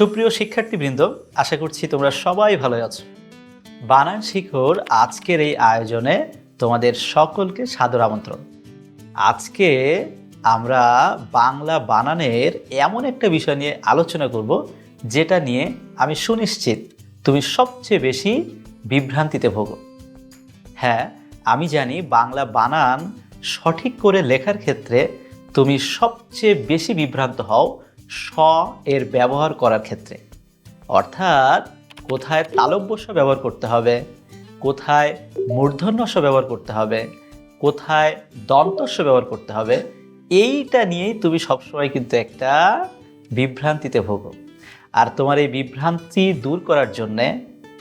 সুপ্রিয় শিক্ষার্থীবৃন্দ, আশা করছি তোমরা সবাই ভালো আছো। বানান শিখর আজকের এই আয়োজনে তোমাদের সকলকে সাদর আমন্ত্রণ। আজকে আমরা বাংলা বানানের এমন একটা বিষয় নিয়ে আলোচনা করব, যেটা নিয়ে আমি সুনিশ্চিত তুমি সবচেয়ে বেশি বিভ্রান্তিতে ভোগো। হ্যাঁ আমি জানি বাংলা বানান সঠিক করে লেখার ক্ষেত্রে তুমি সবচেয়ে বেশি বিভ্রান্ত হও স এর ব্যবহার করার ক্ষেত্রে। অর্থাৎ কোথায় তালব্যস্য ব্যবহার করতে হবে, কোথায় মূর্ধন্যস্য ব্যবহার করতে হবে, কোথায় দন্তস্য ব্যবহার করতে হবে, এইটা নিয়েই তুমি সবসময় কিন্তু একটা বিভ্রান্তিতে ভোগো। আর তোমার এই বিভ্রান্তি দূর করার জন্যে,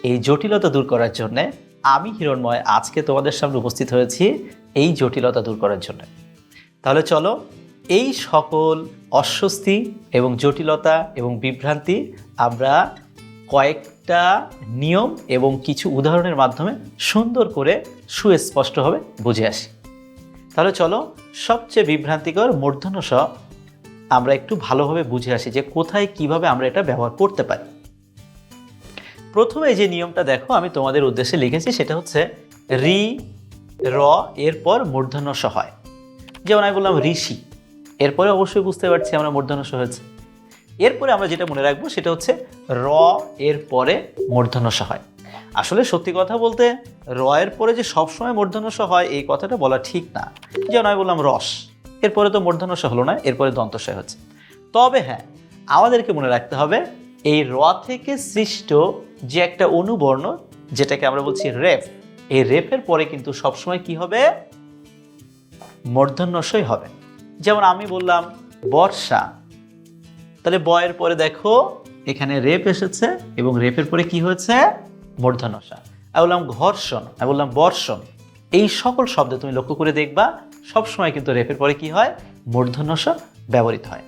এই জটিলতা দূর করার জন্যে আমি হিরণময় আজকে তোমাদের সামনে উপস্থিত হয়েছি এই জটিলতা দূর করার জন্য। তাহলে চলো এই সকল অস্বস্তি এবং জটিলতা এবং বিভ্রান্তি আমরা কয়েকটা নিয়ম এবং কিছু উদাহরণের মাধ্যমে সুন্দর করে সুস্পষ্টভাবে বুঝে আসি। তাহলে চলো, সবচেয়ে বিভ্রান্তিকর মূর্ধন্য স আমরা একটু ভালোভাবে বুঝে আসি যে কোথায় কীভাবে আমরা এটা ব্যবহার করতে পারি। প্রথমে যে নিয়মটা দেখো, আমি তোমাদের উদ্দেশ্যে লিখেছি, সেটা হচ্ছে রি, র, এরপর মূর্ধন্য স হয়। যেমন আমি বললাম ঋষি। এরপরে অবশ্যই বুঝতে পারছি আমরা মূর্ধন্য স হয়েছে। এরপরে আমরা যেটা মনে রাখব সেটা হচ্ছে র এর পরে মূর্ধন্য স হয়। আসলে সত্যি কথা বলতে র এর পরে যে সবসময় মূর্ধন্য স হয়, এই কথাটা বলা ঠিক না। যেমন আমি বললাম রস, এরপরে তো মূর্ধন্য স হলো না, এরপরে দন্তস্বয় হচ্ছে। তবে হ্যাঁ আমাদেরকে মনে রাখতে হবে, এই র থেকে সৃষ্ট যে একটা অনুবর্ণ, যেটাকে আমরা বলছি রেফ, এই রেফের পরে কিন্তু সবসময় কি হবে? মূর্ধন্যসই হবে। যেমন আমি বললাম, বর্ষা। তাহলে বয়ের পরে দেখো, এখানে রেপ এসেছে এবং রেপের পরে কি হয়েছে? মূর্ধন্যসা। আমি বললাম ঘর্ষণ, আমি বললাম বর্ষণ। এই সকল শব্দ তুমি লক্ষ্য করে দেখবা, সবসময় কিন্তু রেপের পরে কি হয়? মূর্ধন্যসা ব্যবহৃত হয়।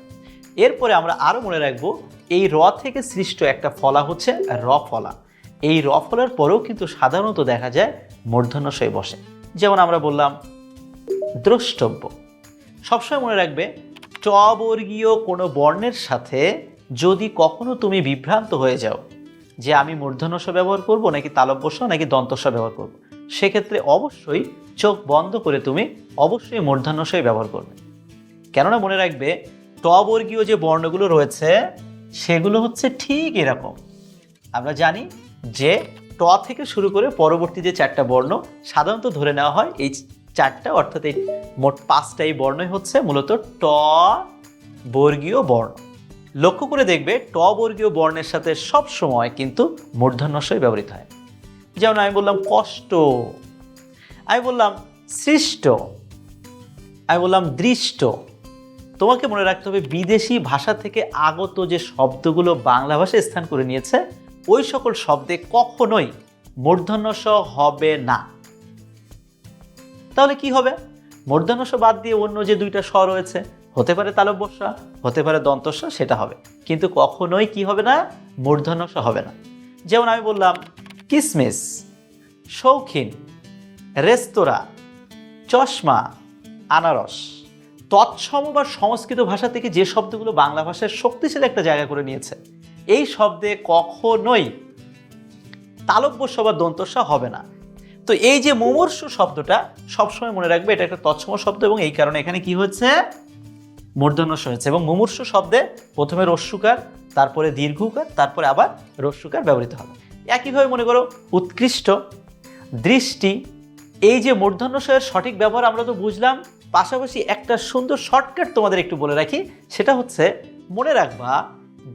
এরপরে আমরা আরও মনে রাখব, এই র থেকে সৃষ্ট একটা ফলা হচ্ছে র ফলা। এই র ফলার পরেও কিন্তু সাধারণত দেখা যায় মূর্ধন্যশয় বসে। যেমন আমরা বললাম দ্রষ্টব্য। সবসময় মনে রাখবে ট বর্গীয় কোনো বর্ণের সাথে যদি কখনো তুমি বিভ্রান্ত হয়ে যাও যে আমি মূর্ধন্যস্ব ব্যবহার করব নাকি তালব্যস্ব নাকি দন্তস্ব ব্যবহার করব, সেক্ষেত্রে অবশ্যই চোখ বন্ধ করে তুমি অবশ্যই মূর্ধন্যস্বই ব্যবহার করবে। কেননা মনে রাখবে ট বর্গীয় যে বর্ণগুলো রয়েছে, সেগুলো হচ্ছে ঠিক এরকম। আমরা জানি যে ট থেকে শুরু করে পরবর্তী যে চারটা বর্ণ সাধারণত ধরে নেওয়া হয় এই চারটা, অর্থাৎ এই মোট পাঁচটাই বর্ণই হচ্ছে, মূলত ট বর্গীয় বর্ণ। লক্ষ্য করে দেখবে, ট বর্গীয় বর্ণের সাথে সব সময় কিন্তু মূর্ধন্যস্বই ব্যবহৃত হয়। যেমন আমি বললাম কষ্ট, আমি বললাম সৃষ্ট, আমি বললাম দৃষ্ট। তোমাকে মনে রাখতে হবে, বিদেশি ভাষা থেকে আগত যে শব্দগুলো বাংলা ভাষায় স্থান করে নিয়েছে, ওই সকল শব্দে কখনোই মূর্ধন্যস হবে না। তাহলে কি হবে? মূর্ধন্যস বাদ দিয়ে অন্য যে দুইটা স্ব রয়েছে, হতে পারে তালব্যস্যা হতে পারে দন্তস্ব, সেটা হবে। কিন্তু কখনোই কি হবে না? মূর্ধন্যস হবে না। যেমন আমি বললাম, কিসমিস, শৌখিন, রেস্তোরাঁ, চশমা, আনারস, তৎসম বা সংস্কৃত ভাষা থেকে যে শব্দগুলো বাংলা ভাষায় শক্তিশালী একটা জায়গা করে নিয়েছে, এই শব্দে কখনোই তালব্যস্য বা দন্তস্য হবে না। তো এই যে মুমূর্ষ শব্দটা সবসময় মনে রাখবে, এটা একটা তৎসম শব্দ এবং এই কারণে এখানে কি হয়েছে মূর্ধন্যস্য হয়েছে এবং মুমূর্ষ শব্দে প্রথমে রস্যুকার তারপরে দীর্ঘকার, তারপরে আবার রস্যুকার ব্যবহৃত হবে। একইভাবে মনে করো উৎকৃষ্ট, দৃষ্টি, এই যে মূর্ধন্যস্বয়ের সঠিক ব্যবহার আমরা তো বুঝলাম, পাশাপাশি একটা সুন্দর শর্টকাট তোমাদের একটু বলে রাখি, সেটা হচ্ছে মনে রাখবা,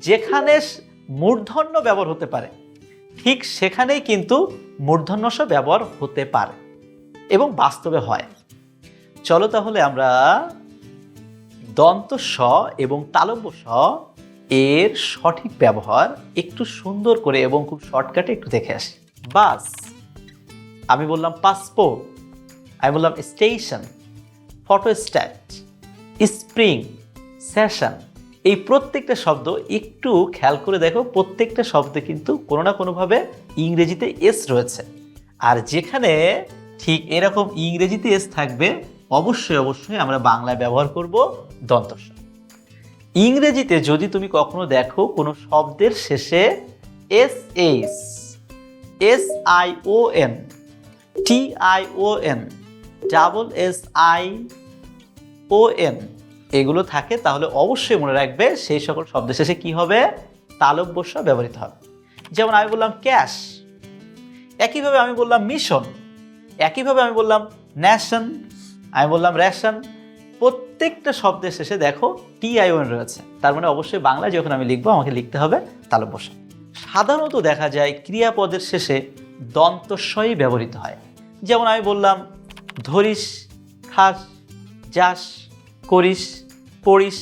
যেখানে মূর্ধন্য ব্যবহার হতে পারে, ঠিক সেখানেই কিন্তু মূর্ধন্যস ব্যবহার হতে পারে এবং বাস্তবে হয়। চলো তাহলে আমরা দন্ত স এবং তালব্য স এর সঠিক ব্যবহার একটু সুন্দর করে এবং খুব শর্টকাটে একটু দেখে আসি। বাস, আমি বললাম পাসপোর্ট, আমি বললাম station, photo photostat spring, session এই প্রত্যেকটা শব্দ একটু খেয়াল করে দেখো, প্রত্যেকটা শব্দে কিন্তু কোনো না কোনোভাবে ইংরেজিতে এস রয়েছে। আর যেখানে ঠিক এরকম ইংরেজিতে এস থাকবে, অবশ্যই অবশ্যই আমরা বাংলায় ব্যবহার করব দন্তস্ব ইংরেজিতে যদি তুমি কখনো দেখো কোনো শব্দের শেষে S H S I O N T I O N double S I O N এগুলো থাকে, তাহলে অবশ্যই মনে রাখবে সেই সকল শব্দের শেষে কি হবে? তালব বস্য ব্যবহৃত হবে। যেমন আমি বললাম ক্যাশ, একইভাবে আমি বললাম মিশন, একইভাবে আমি বললাম ন্যাশন, আমি বললাম রেশন। প্রত্যেকটা শব্দের শেষে দেখো টি আইওএন রয়েছে। তার মানে অবশ্যই বাংলা যখন আমি লিখব, আমাকে লিখতে হবে তালব বসা সাধারণত দেখা যায় ক্রিয়াপদের শেষে দন্তস্বই ব্যবহৃত হয়। যেমন আমি বললাম ধরিস, খাস, যাস করিস, পড়িস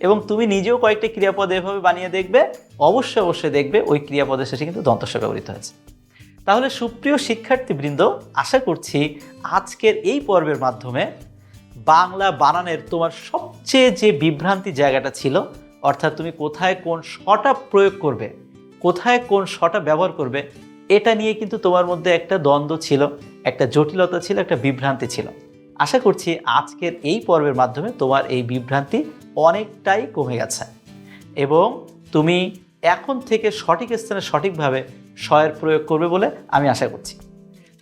এবং তুমি নিজেও কয়েকটা ক্রিয়াপদ এভাবে বানিয়ে দেখবে অবশ্যই অবশ্যই দেখবে ওই ক্রিয়াপদের শেষে কিন্তু দন্তস্ব ব্যবহৃত হয়েছে। তাহলে সুপ্রিয় শিক্ষার্থীবৃন্দ, আশা করছি আজকের এই পর্বের মাধ্যমে বাংলা বানানের তোমার সবচেয়ে যে বিভ্রান্তি জায়গাটা ছিল, অর্থাৎ তুমি কোথায় কোন শটা প্রয়োগ করবে, কোথায় কোন শটা ব্যবহার করবে, এটা নিয়ে কিন্তু তোমার মধ্যে একটা দ্বন্দ্ব ছিল, একটা জটিলতা ছিল, একটা বিভ্রান্তি ছিল। আশা করছি আজকের এই পর্বের মাধ্যমে তোমার এই বিভ্রান্তি অনেকটাই কমে গেছে। এবং তুমি এখন থেকে সঠিক স্থানে সঠিকভাবে শয়ের প্রয়োগ করবে বলে আমি আশা করছি।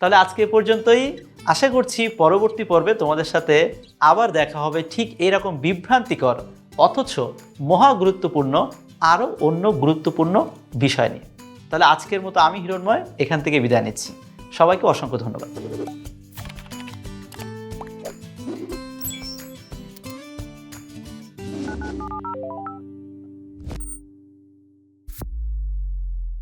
তাহলে আজকে পর্যন্তই। আশা করছি পরবর্তী পর্বে তোমাদের সাথে আবার দেখা হবে ঠিক এরকম বিভ্রান্তিকর, অথচ মহা গুরুত্বপূর্ণ, আরও অন্য গুরুত্বপূর্ণ বিষয় নিয়ে। তাহলে আজকের মতো আমি হিরণময়, এখান থেকে বিদায় নিচ্ছি। সবাইকে অসংখ্য ধন্যবাদ।